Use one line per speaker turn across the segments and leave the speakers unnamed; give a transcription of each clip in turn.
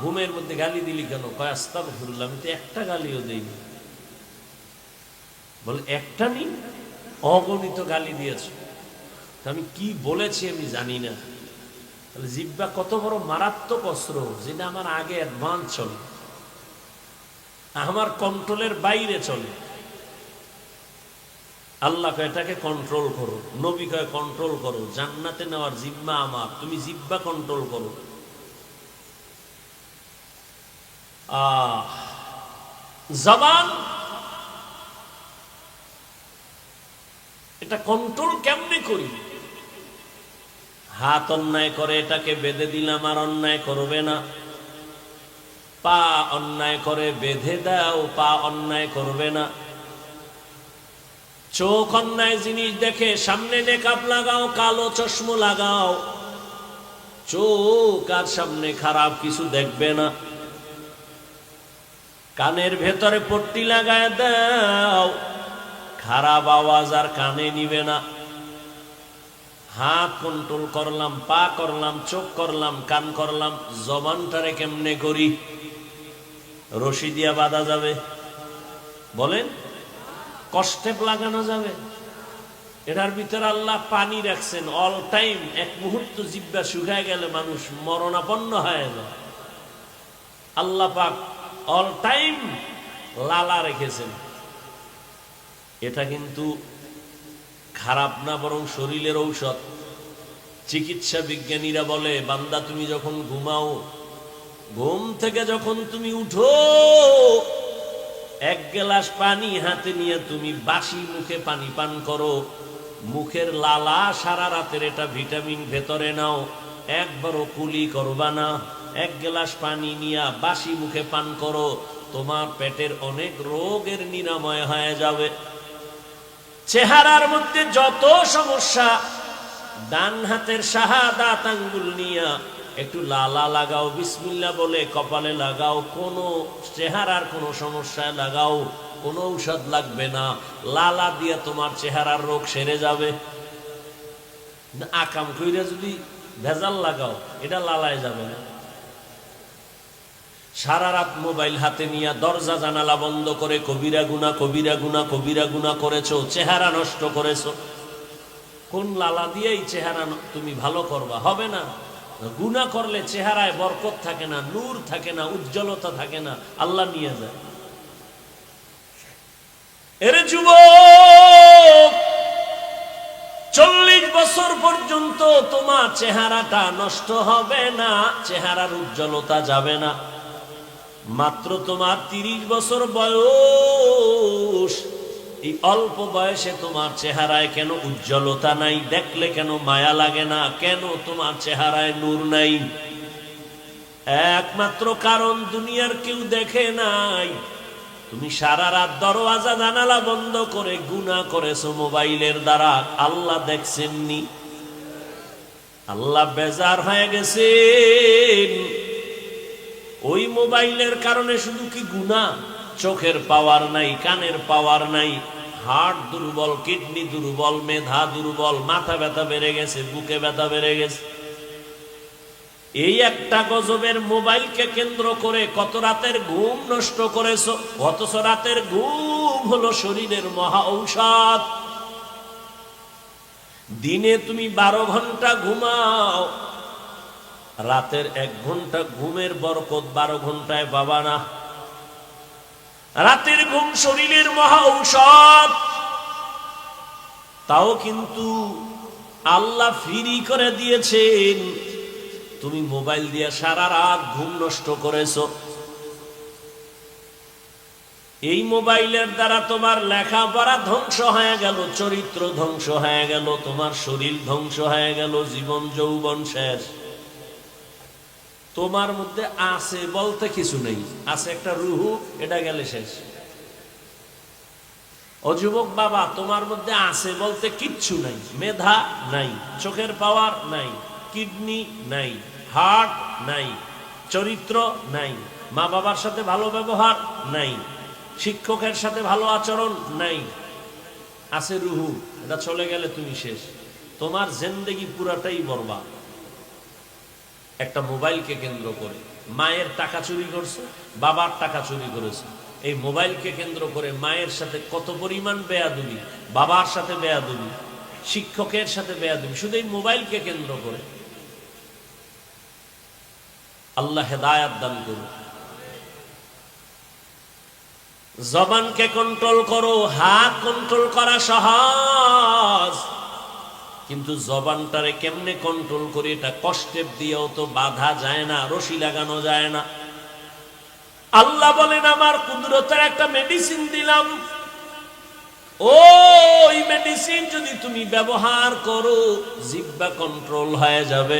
ঘুমের মধ্যে গালি দিলি কেন? কয় আস্তাক ফিরুল্লাহ আমি তো একটা গালিও দেইনি। বলে, একটা নি অগণিত গালি দিয়েছ। আমি কি বলেছি আমি জানি না। তাহলে জিব্বা কত বড় মারাত্মক অস্ত্র, যেটা আমার আগে অ্যাডভান্স চলে, আমার কন্ট্রোলের বাইরে চলে। আল্লাহ এটাকে কন্ট্রোল করো। নবী কয় কন্ট্রোল করো। জান্নাতে নেওয়ার জিব্বা আমার। তুমি জিব্বা কন্ট্রোল করো। জবান, এটা কন্ট্রোল কেমনে করি? হাত অন্যায় করে এটাকে বেঁধে দিলাম আর অন্যায় করবে না। পা অন্যায় করে বেঁধে দাও, পা অন্যায় করবে না। চোখ অন্যায় জিনিস দেখে সামনে নেকাপ লাগাও, কালো চশমা লাগাও। চোখ আর সামনে খারাপ কিছু দেখবে না। কানের ভেতরে পট্টি লাগায় দাও। খারাপ আওয়াজ আর কানে নিবে না। হাত কন্ট্রোল করলাম, পা করলাম, চোখ করলাম, কান করলাম, জবানটারে কেমনে করি? রশি দিয়া বাঁধা যাবে। বলেন, কষ্টে লাগানো যাবে। এটার ভিতরে আল্লাহ পানি রাখছেন অল টাইম এক মুহূর্ত জিব্বা শুকায় গেলে মানুষ মরণাপন্ন হয়ে যায়। আল্লাহ পাক অল টাইম লালা রেখেছেন। এটা কিন্তু খারাপ না, বরং শরীরের ঔষধ। চিকিৎসা বিজ্ঞানীরা বলে, বান্দা, তুমি যখন ঘুমাও, ঘুম থেকে যখন তুমি উঠো, এক গ্লাস পানি হাতে নিয়ে তুমি বাসি মুখে পানি পান করো। মুখের লালা সারা রাতের এটা ভিটামিন ভেতরে নাও, একবারও কুলি করবা না। এক গ্লাস পানি নিয়া বাসি মুখে পান করো, তোমার পেটের অনেক রোগের নিরাময় হয়ে যাবে। চেহারার মধ্যে যত সমস্যা, ডান হাতের শাহাদাত আঙ্গুল নিয়া একটু লালা লাগাও, বিসমিল্লা বলে কপালে লাগাও, কোনো চেহারার কোনো সমস্যায় লাগাও, কোনো ঔষধ লাগবে না। লালা দিয়ে তোমার চেহারার রোগ সেরে যাবে। আকাম কইরা যদি ভেজাল লাগাও, এটা লালায় যাবে না। সারা রাত মোবাইল হাতে নিয়ে দরজা জানালা বন্ধ করে, কবিরা গুনা কবিরা গুনা কবিরা গুনা করেছ, চেহারা নষ্ট করেছ। কোন লালা দিয়েই চেহারা তুমি ভালো করবা? হবে না। গুনা করলে চেহারায় বরকত থাকে না, নূর থাকে না, উজ্জ্বলতা থাকে না, আল্লাহ নিয়ে যায়। এরে যুব চল্লিশ বছর পর্যন্ত তোমার চেহারাটা নষ্ট হবে না, চেহারার উজ্জ্বলতা যাবে না। মাত্র তোমার তিরিশ বছর বয়স। এই অল্প বয়সে তোমার চেহারায় কেন উজ্জ্বলতা নাই? দেখলে কেন মায়া লাগে না? কেন তোমার চেহারায় নূর নাই? একমাত্র কারণ দুনিয়ার কেউ দেখে নাই। তুমি সারা রাত দরওয়াজা, জানালা বন্ধ করে গুণা করেছ মোবাইলের দ্বারা। আল্লাহ দেখছেননি। আল্লাহ বেজার হয়ে গেছেন। ওই মোবাইলের কারণে শুধু কি গুণা? চোখের পাওয়ার নাই, কানের পাওয়ার নাই হার্ট দুর্বল, কিডনি দুর্বল, মেধা দুর্বল, মাথা ব্যথা বেড়ে গেছে, বুকে ব্যথা বেড়ে গেছে। এই একটা গজবের মোবাইলকে কেন্দ্র করে কত রাতের ঘুম নষ্ট করেছ, অথচ রাতের ঘুম হলো শরীরের মহা ঔষধ। দিনে তুমি বারো ঘণ্টা ঘুমাও রাতের এক ঘণ্টা ঘুমের বরকত বারো ঘন্টায় পাবা না। রাতের ঘুম শরীরের মহা ঔষধ। তাও কিন্তু আল্লাহ ফ্রি করে দিয়েছেন। তুমি মোবাইল দিয়ে সারা রাত ঘুম নষ্ট করেছ। এই মোবাইলের দ্বারা তোমার লেখাপড়া ধ্বংস হয়ে গেল, চরিত্র ধ্বংস হয়ে গেল, তোমার শরীর ধ্বংস হয়ে গেল, জীবন যৌবন শেষ। তোমার মধ্যে আছে বলতে কিছু নেই। আছে একটা রুহু, এটা গেলে শেষ। ও যুবক বাবা, তোমার মধ্যে আছে বলতে কিচ্ছু নাই। মেধা নাই, চোখের পাওয়ার নাই, কিডনি নাই, হার্ট নাই, চরিত্র নাই মা বাবার সাথে ভালো ব্যবহার নাই, শিক্ষকের সাথে ভালো আচরণ নাই। আছে রুহু, এটা চলে গেলে তুমি শেষ। তোমার জেন্দেগি পুরাটাই বরবাদ। একটা মোবাইলকে কেন্দ্র করে। মায়ের টাকা চুরি করছে, বাবার টাকা চুরি করেছে। এই মোবাইলকে কেন্দ্র করে মায়ের সাথে কত পরিমাণ বেয়াদুবি, বাবার সাথে বেয়াদুবি, শিক্ষকের সাথে বেয়াদুবি, শুধু এই মোবাইলকে কেন্দ্র করে। আল্লাহ হেদায়াত দান করুন। জবানকে কন্ট্রোল করো, হাত কন্ট্রোল করা সহজ। কিন্তু জবানটারে কেমনে কন্ট্রোল করি, এটা কষ্টের দিয়েও তো বাধা যায় না, রশি লাগানো যায় না। আল্লাহ বলেন, আমার কুদরতের একটা মেডিসিন দিলাম। ওই মেডিসিন যদি তুমি ব্যবহার করো জিব্বা কন্ট্রোল হয়ে যাবে।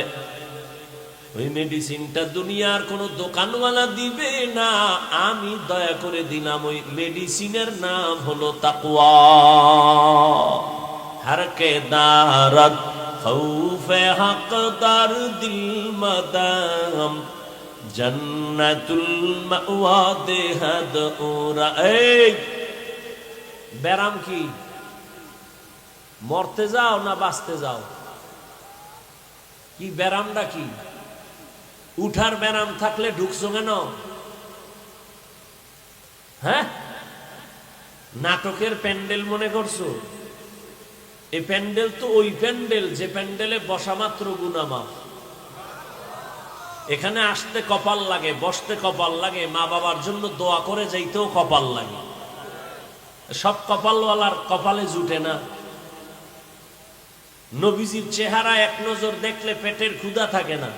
ওই মেডিসিনটা দুনিয়ার কোন দোকানওয়ালা দিবে না। আমি দয়া করে দিলাম, ওই মেডিসিনের নাম হলো তাকুয়া ہر کے دارت خوف حق دار دل مدام جنت المأوا دہد اورا اے بیرام کی মরতে যাও না বাঁচতে যাও কি ব্যারামটা কি উঠার ব্যারাম থাকলে ঢুকছো কেন হ্যাঁ নাটকের প্যান্ডেল মনে করছ এই প্যান্ডেল তো ওই প্যান্ডেল যে প্যান্ডেলে বসা মাত্র গুনামা এখানে আসতে কপাল লাগে, বসতে কপাল লাগে, মা বাবার জন্য দোয়া করে যাইতেও কপাল লাগে। সব কপালওয়ালার কপালে জুটে না। নবীজির চেহারা এক নজর দেখলে পেটের ক্ষুধা থাকে না।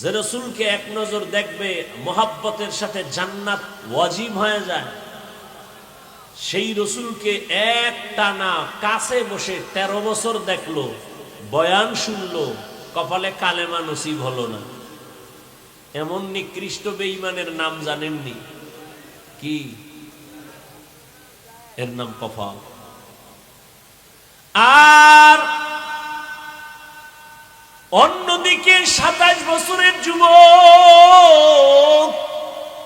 জেরসুলকে এক নজর দেখবে, মোহাব্বতের সাথে জান্নাত ওয়াজিব হয়ে যায়। সেই রসুলকে এক টানা কাছে বসে ১৩ বছর দেখল, বয়ান শুনলো, কপালে কালেমা নসিব হলো না। এমন নিকৃষ্ট বেঈমানের নাম জানেননি। কি? এর নাম কফা আর অন্যদিকে সাতাশ বছরের যুবক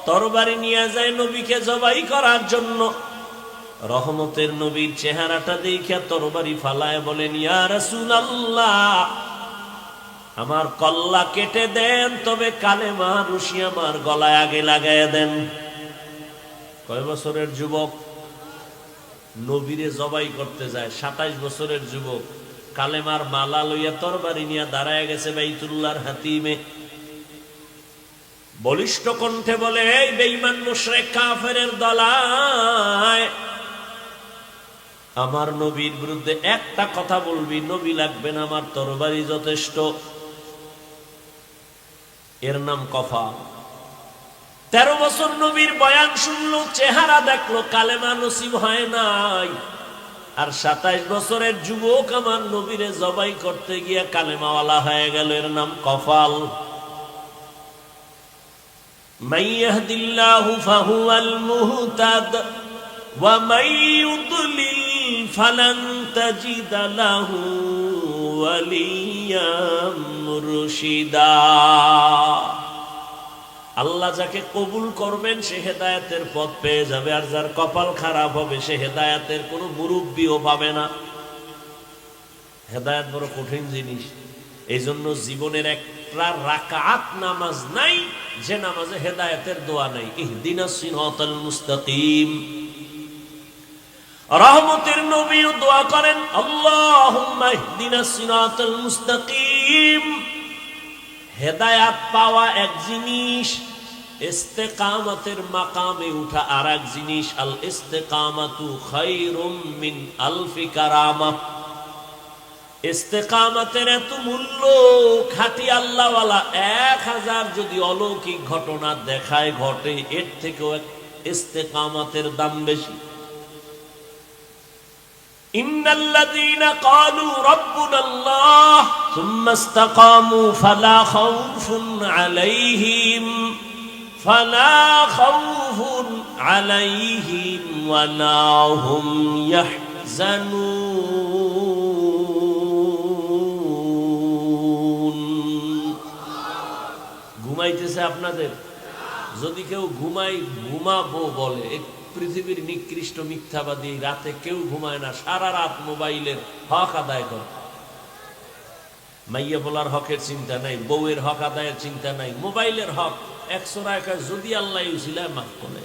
তরবারি নিয়ে যায় নবীকে জবাই করার জন্য। রহমতের নবীর চেহারাটা দেখিয়া তরবারি ফালায় বলেন, ইয়া রাসূলুল্লাহ, আমার কল্লা কেটে দেন, তবে কালেমা রশি আমার গলায় আগে লাগায় দেন। কয় বছরের যুবক, নবীরে জবাই করতে যায়, সাতাইশ বছরের যুবক, কালেমার মালা লইয়া তরবারি নিয়ে দাঁড়ায় গেছে বাইতুল্লাহর হাতিমে। বলিষ্ঠ কণ্ঠে বলে, এই বেঈমান মুশরিক কাফেরের দলায় আমার নবীর বিরুদ্ধে একটা কথা বলবি, নবী লাগবেন আমার তরবারি যথেষ্ট। এর নাম কফা। তেরো বছর নবীর বয়ান শুনলো, চেহারা দেখল, কালেমা নসিব হয় নাই। আর সাতাইশ বছরের যুবক আমার নবীরে জবাই করতে গিয়ে কালেমাওয়ালা হয়ে গেল, এর নাম কফাল। মাইয়াহদিল্লাহু ফাহুয়াল মুহতাদ ওয়া মাইয়ুদলি فلن تجد له وليا مرشدا আল্লাহ যাকে কবুল করবেন সে হেদায়াতের পথ পেয়ে যাবে আর যার কপাল খারাপ হবে সে হেদায়াতের কোনো মুরব্বীও পাবে না হেদায়াত বড় কঠিন জিনিস এই জন্য জীবনের একটা রাকাত নামাজ নাই যে নামাজে হেদায়েতের দোয়া নাই ইহদিনাস সিরাতাল মুস্তাকিম রহমতের নবীও দোয়া করেন, আল্লাহুম্মা মুস্তাকিম। হেদায়াত পাওয়া এক জিনিস মাকামে উঠা আর এক জিনিস আল এত মূল্য, খাটি আল্লাহওয়ালা এক হাজার যদি অলৌকিক ঘটনা দেখায়, ঘটে এর থেকেও ইস্তেকামতের দাম বেশি। إن الذين قالوا ربنا الله ثم استقاموا فلا خوف عليهم فلا خوف عليهم ولا هم يحزنون ঘুমাইতেছে আপনাদের যদি কেউ ঘুমাই ঘুমাবো বলে এ পৃথিবীর নিকৃষ্ট মিথ্যাবাদী রাতে কেউ ঘুমায় না, সারা রাত মোবাইলের হক আদায় কর। মাইয়া বলার হকের চিন্তা নাই, বউয়ের হক আদায়ের চিন্তা নাই, মোবাইলের হক একশো রাখা যদি আল্লাহ ইউসিলায় মাফ করে।